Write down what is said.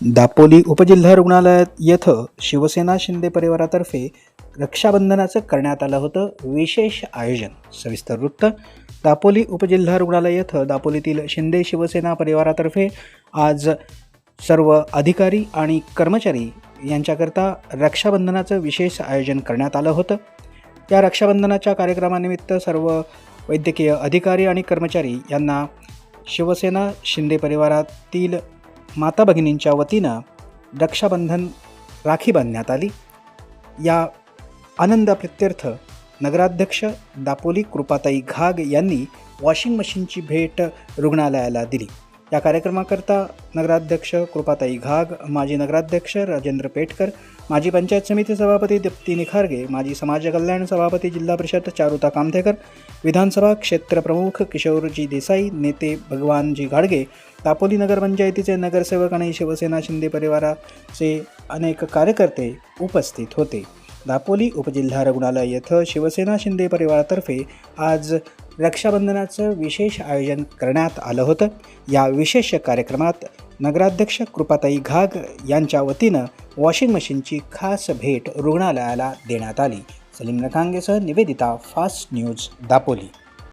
दापोली उपजिल्हा रुग्णालयात येथं शिवसेना शिंदे परिवारातर्फे रक्षाबंधनाचं करण्यात आलं होतं विशेष आयोजन. सविस्तर वृत्त दापोली उपजिल्हा रुग्णालय येथं दापोलीतील शिंदे शिवसेना परिवारातर्फे आज सर्व अधिकारी आणि कर्मचारी यांच्याकरता रक्षाबंधनाचं विशेष आयोजन करण्यात आलं होतं. या रक्षाबंधनाच्या कार्यक्रमानिमित्त सर्व वैद्यकीय अधिकारी आणि कर्मचारी यांना शिवसेना शिंदे परिवारातील माता भगिनींच्या वतीनं रक्षाबंधन राखी बांधण्यात आली. या आनंदाप्रित्यर्थ नगराध्यक्ष दापोली कृपाताई घाग यांनी वॉशिंग मशीनची भेट रुग्णालयाला दिली. या कार्यक्रमाकरता नगराध्यक्ष कृपाताई घाग माजी नगराध्यक्ष राजेंद्र पेटकर माजी पंचायत समिती सभापती दीप्ती निखारगे माजी समाज कल्याण सभापती जिल्हा परिषद चारुता कामथेकर विधानसभा क्षेत्रप्रमुख किशोरजी देसाई नेते भगवानजी घाडगे दापोली नगरपंचायतीचे नगरसेवक आणि शिवसेना शिंदे परिवाराचे अनेक कार्यकर्ते उपस्थित होते. दापोली उपजिल्हा रुग्णालय येथं शिवसेना शिंदे परिवारातर्फे आज रक्षाबंधनाचं विशेष आयोजन करण्यात आलं होतं. या विशेष कार्यक्रमात नगराध्यक्ष कृपाताई घाग यांच्या वतीनं वॉशिंग मशीनची खास भेट रुग्णालयाला देण्यात आली. सलीम नखांगेसह निवेदिता फास्ट न्यूज दापोली.